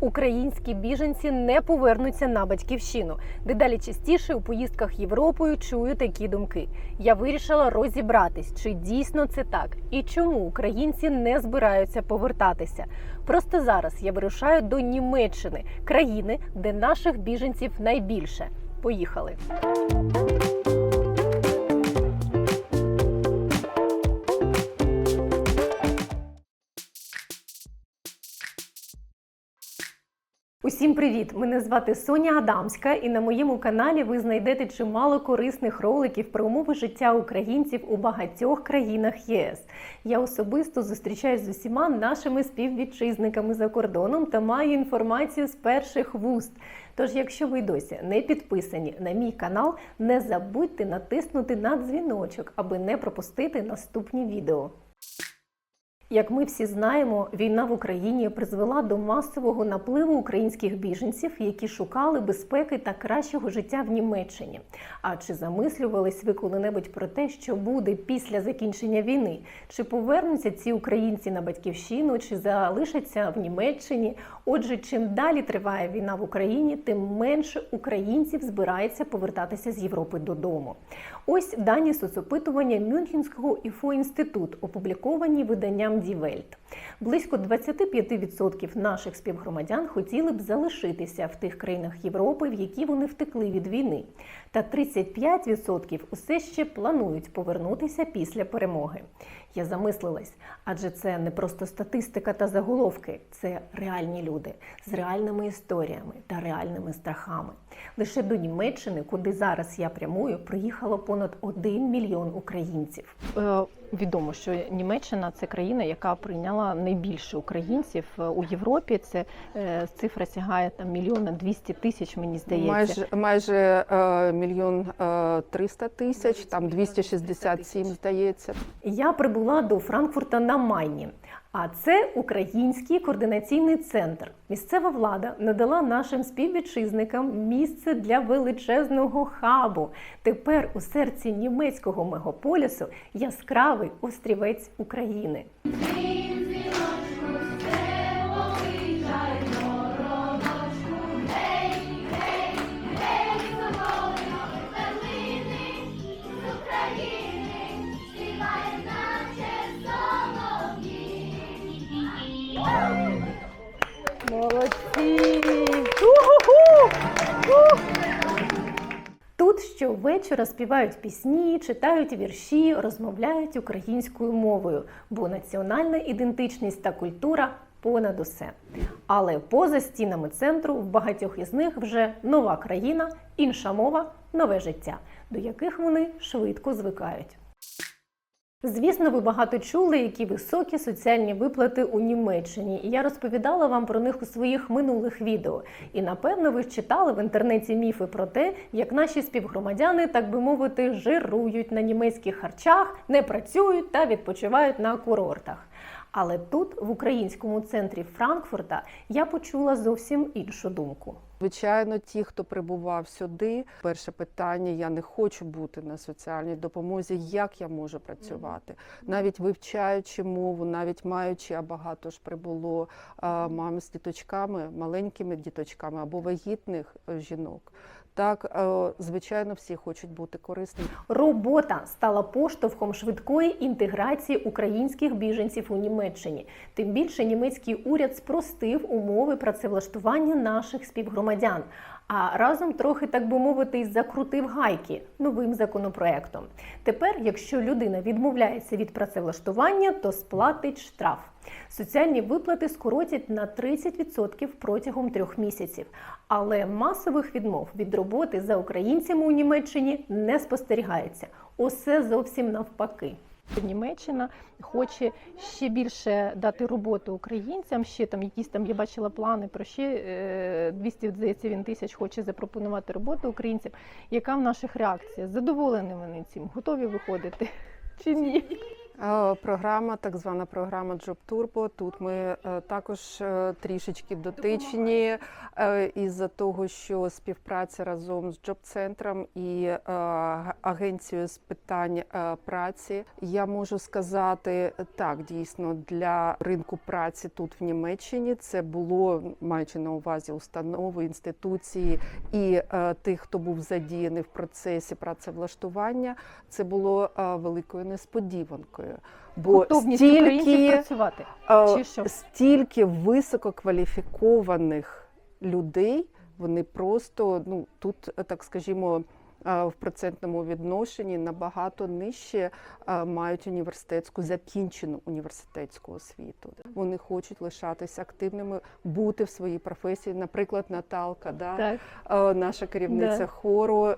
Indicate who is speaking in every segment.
Speaker 1: Українські біженці не повернуться на батьківщину. Дедалі частіше у поїздках Європою чую такі думки. Я вирішила розібратись, чи дійсно це так, і чому українці не збираються повертатися. Просто зараз я вирушаю до Німеччини, країни, де наших біженців найбільше. Поїхали. Усім привіт! Мене звати Соня Адамська, і на моєму каналі ви знайдете чимало корисних роликів про умови життя українців у багатьох країнах ЄС. Я особисто зустрічаюсь з усіма нашими співвітчизниками за кордоном та маю інформацію з перших вуст. Тож, якщо ви досі не підписані на мій канал, не забудьте натиснути на дзвіночок, аби не пропустити наступні відео. Як ми всі знаємо, війна в Україні призвела до масового напливу українських біженців, які шукали безпеки та кращого життя в Німеччині. А чи замислювались ви коли-небудь про те, що буде після закінчення війни? Чи повернуться ці українці на батьківщину, чи залишаться в Німеччині? Отже, чим далі триває війна в Україні, тим менше українців збирається повертатися з Європи додому. Ось дані соцопитування Мюнхенського ІФО-інститут, опубліковані виданням Die Вельт. Близько 25% наших співгромадян хотіли б залишитися в тих країнах Європи, в які вони втекли від війни. Та 35% усе ще планують повернутися після перемоги. Я замислилась, адже це не просто статистика та заголовки, це реальні люди з реальними історіями та реальними страхами. Лише до Німеччини, куди зараз я прямую, приїхало понад 1 мільйон українців. Е, відомо, що Німеччина це країна, яка прийняла найбільше українців е, у Європі. Це е, цифра сягає там мільйона 200 тисяч, мені здається.
Speaker 2: Майже майже е, мільйон е, триста тисяч, там 267, здається.
Speaker 1: Я прибула до Франкфурта на Майні. А це український координаційний центр. Місцева влада надала нашим співвітчизникам місце для величезного хабу. Тепер у серці німецького мегаполісу яскравий острівець України. Щовечора співають пісні, читають вірші, розмовляють українською мовою, бо національна ідентичність та культура понад усе. Але поза стінами центру в багатьох із них вже нова країна, інша мова, нове життя, до яких вони швидко звикають. Звісно, ви багато чули, які високі соціальні виплати у Німеччині. І я розповідала вам про них у своїх минулих відео. І напевно ви читали в інтернеті міфи про те, як наші співгромадяни, так би мовити, жирують на німецьких харчах, не працюють та відпочивають на курортах. Але тут, в українському центрі Франкфурта, я почула зовсім іншу думку.
Speaker 2: Звичайно, ті, хто прибував сюди, перше питання: я не хочу бути на соціальній допомозі. Як я можу працювати? Навіть вивчаючи мову, навіть маючи, а багато ж прибуло мам з діточками, маленькими діточками або вагітних е, жінок. Так, е, звичайно, всі хочуть бути корисними.
Speaker 1: Робота стала поштовхом швидкої інтеграції українських біженців у Німеччині. Тим більше німецький уряд спростив умови працевлаштування наших співгромадян. А разом трохи, так би мовити, закрутив гайки новим законопроектом. Тепер, якщо людина відмовляється від працевлаштування, то сплатить штраф. Соціальні виплати скоротять на 30% протягом трьох місяців. Але масових відмов від роботи за українцями у Німеччині не спостерігається. Усе зовсім навпаки. Німеччина хоче ще більше дати роботу українцям. Ще там якісь там я бачила плани про ще е, 200 здається, він тисяч хоче запропонувати роботу українцям. Яка в наших реакція? Задоволені вони цим? Готові виходити чи ні?
Speaker 2: Е, Програма, так звана програма Job Turbo. Тут ми е, також е, трішечки дотичні е, із-за того, що співпраця разом з Джоб-центром і е, агенцією з питань праці. Я можу сказати так, дійсно для ринку праці тут в Німеччині це було маючи на увазі установи, інституції і тих, хто був задіяний в процесі працевлаштування. Це було великою несподіванкою. Бо
Speaker 1: Готовність
Speaker 2: стільки,
Speaker 1: працювати.
Speaker 2: е,
Speaker 1: Чи що?
Speaker 2: стільки висококваліфікованих людей, вони просто ну тут, так скажімо. В процентному відношенні набагато нижче мають університетську закінчену університетську освіту. Вони хочуть лишатися активними, бути в своїй професії. Наприклад, Наталка, да,
Speaker 1: Так.
Speaker 2: Наша керівниця
Speaker 1: Да.
Speaker 2: хору е,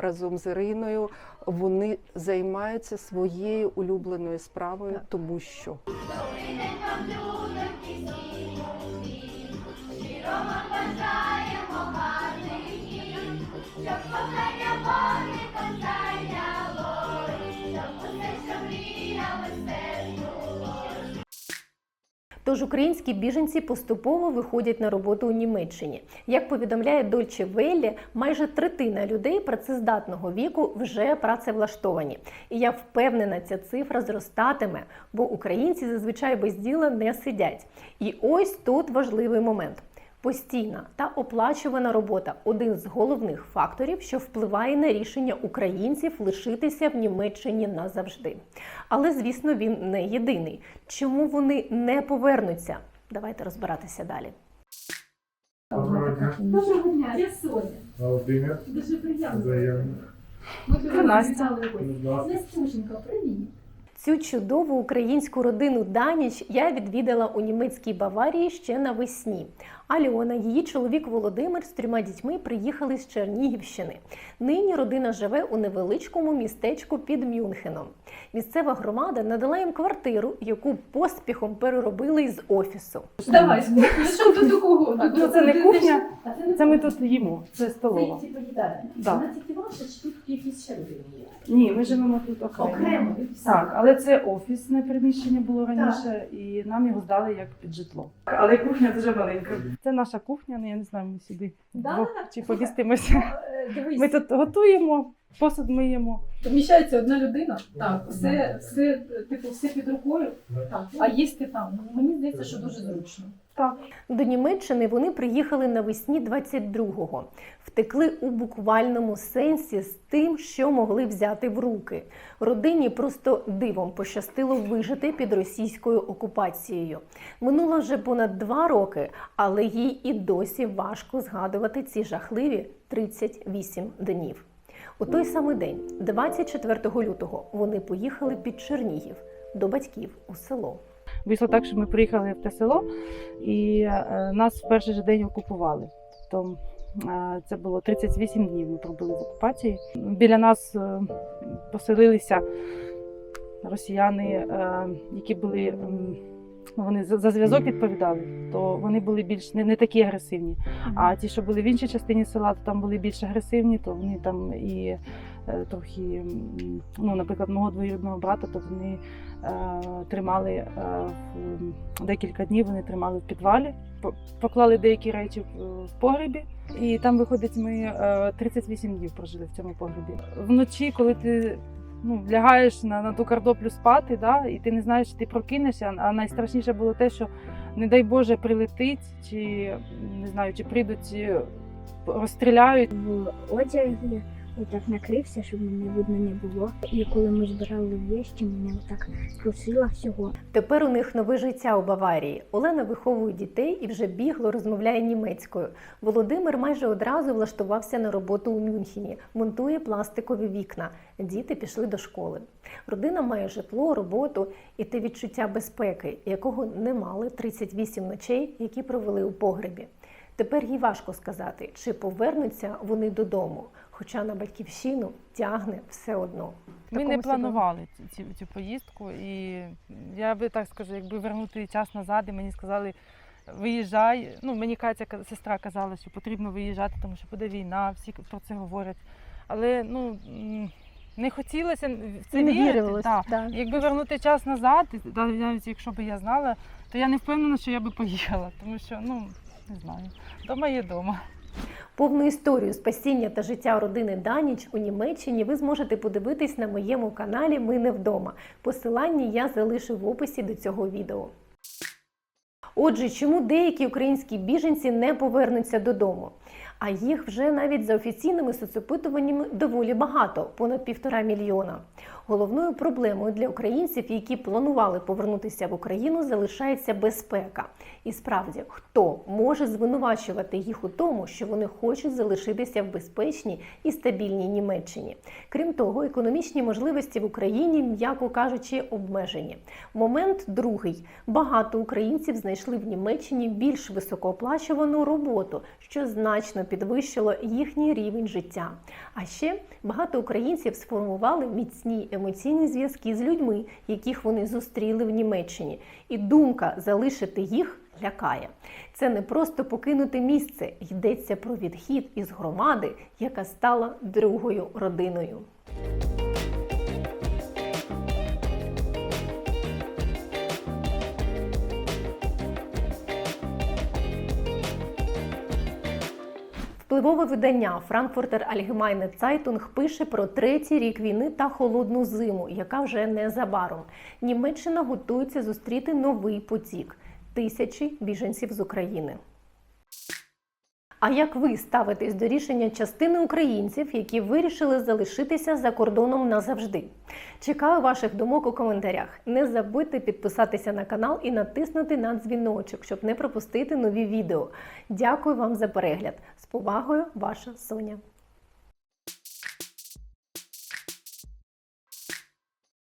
Speaker 2: разом з Іриною. Вони займаються своєю улюбленою справою,
Speaker 1: Так.
Speaker 2: тому що
Speaker 1: Тож українські біженці поступово виходять на роботу у Німеччині. Як повідомляє Deutsche Welle, майже третина людей працездатного віку вже працевлаштовані. І я впевнена, ця цифра зростатиме, бо українці зазвичай без діла не сидять. І ось тут важливий момент. Постійна та оплачувана робота один з головних факторів, що впливає на рішення українців лишитися в Німеччині назавжди. Але звісно, він не єдиний. Чому вони не повернуться? Давайте розбиратися далі.
Speaker 3: Доброго дня,
Speaker 4: Доброго дня, я Соня.
Speaker 3: Володимир.
Speaker 4: Дуже приємно.
Speaker 3: Взаємно.
Speaker 4: Ми
Speaker 3: Настя.
Speaker 4: Настюшенька, привіт.
Speaker 1: Цю чудову українську родину Даніч я відвідала у німецькій Баварії ще навесні. Альона, її чоловік Володимир з трьома дітьми приїхали з Чернігівщини. Нині родина живе у невеличкому містечку під Мюнхеном. Місцева громада надала їм квартиру, яку поспіхом переробили із офісу.
Speaker 4: Давай, ну що тут до кого?
Speaker 5: Ну, це не кухня,
Speaker 4: а це
Speaker 5: ми тут їмо, це столова.
Speaker 4: Це типу їдальня. Вона тільки ваша, чи тут якісь ще родини є?
Speaker 5: Ні, ми живемо тут окремо.
Speaker 4: Окремо.
Speaker 5: Так, але це офісне приміщення було раніше, і нам його здали як під житло. Але кухня дуже маленька. Це наша кухня, ну я не знаю, ми сюди
Speaker 4: Да,
Speaker 5: вдвох чи повістимося.
Speaker 4: Е, Дивись,
Speaker 5: Ми тут готуємо, посуд миємо.
Speaker 4: поміщається одна людина, так, все, все, типу, все під рукою, так, а їсти там. Мені здається, що дуже зручно.
Speaker 5: Так,
Speaker 1: До Німеччини вони приїхали навесні 22-го. Втекли у буквальному сенсі з тим, що могли взяти в руки. Родині просто дивом пощастило вижити під російською окупацією. Минуло вже понад два роки, але їй і досі важко згадувати ці жахливі 38 днів. У той самий день, 24 лютого, вони поїхали під Чернігів до батьків у село.
Speaker 5: вийшло так, що ми приїхали в те село, і е, нас в перший же день окупували. Тобто е, це було 38 днів. Ми пробули в окупації. Біля нас е, поселилися росіяни, які були. Вони за зв'язок відповідали, то вони були більш не, не такі агресивні. А ті, що були в іншій частині села, то там були більш агресивні, то вони там і е, трохи, ну, наприклад, мого двоюрідного брата, то вони е, тримали е, в, декілька днів, вони тримали в підвалі, поклали деякі речі в, погребі. І там, виходить, ми е, 38 днів прожили в цьому погребі. Вночі, коли ти ну, лягаєш на, на ту картоплю спати, да, і ти не знаєш, чи ти прокинешся. А найстрашніше було те, що, не дай Боже, прилетить, чи не знаю, чи прийдуть, е, розстріляють.
Speaker 6: в одязі, отак накрився, щоб мене видно не було. І коли ми збирали вещі, мене отак трусило всього.
Speaker 1: Тепер у них нове життя у Баварії. Олена виховує дітей і вже бігло розмовляє німецькою. Володимир майже одразу влаштувався на роботу у Мюнхені, монтує пластикові вікна. Діти пішли до школи. Родина має житло, роботу і те відчуття безпеки, якого не мали 38 ночей, які провели у погребі. Тепер їй важко сказати, чи повернуться вони додому, хоча на батьківщину тягне все одно.
Speaker 5: Ми не планували цю, цю, поїздку, і я би так скажу, якби вернути час назад, і мені сказали, виїжджай. Ну, мені Катя, сестра казала, що потрібно виїжджати, тому що буде війна, всі про це говорять. Але ну, не хотілося в це
Speaker 1: Не
Speaker 5: вірити. так.
Speaker 1: Да.
Speaker 5: Якби вернути час назад, навіть якщо б я знала, то я не впевнена, що я би поїхала, тому що ну не знаю, дома є дома.
Speaker 1: Повну історію спасіння та життя родини Даніч у Німеччині ви зможете подивитись на моєму каналі Ми не вдома. Посилання я залишу в описі до цього відео. Отже, чому деякі українські біженці не повернуться додому? А їх вже навіть за офіційними соцопитуваннями доволі багато понад півтора мільйона. Головною проблемою для українців, які планували повернутися в Україну, залишається безпека. І справді, хто може звинувачувати їх у тому, що вони хочуть залишитися в безпечній і стабільній Німеччині? Крім того, економічні можливості в Україні, м'яко кажучи, обмежені. Момент другий: багато українців знайшли в Німеччині більш високооплачувану роботу, що значно підвищило їхній рівень життя. А ще багато українців сформували міцні емоційні зв'язки з людьми, яких вони зустріли в Німеччині, і думка залишити їх лякає. Це не просто покинути місце, йдеться про відхід із громади, яка стала другою родиною. Впливове видання Frankfurter Allgemeine Zeitung пише про третій рік війни та холодну зиму, яка вже незабаром. Німеччина готується зустріти новий потік тисячі біженців з України. А як ви ставитесь до рішення частини українців, які вирішили залишитися за кордоном назавжди? Чекаю ваших думок у коментарях. Не забудьте підписатися на канал і натиснути на дзвіночок, щоб не пропустити нові відео. Дякую вам за перегляд. Повагою, ваша Соня.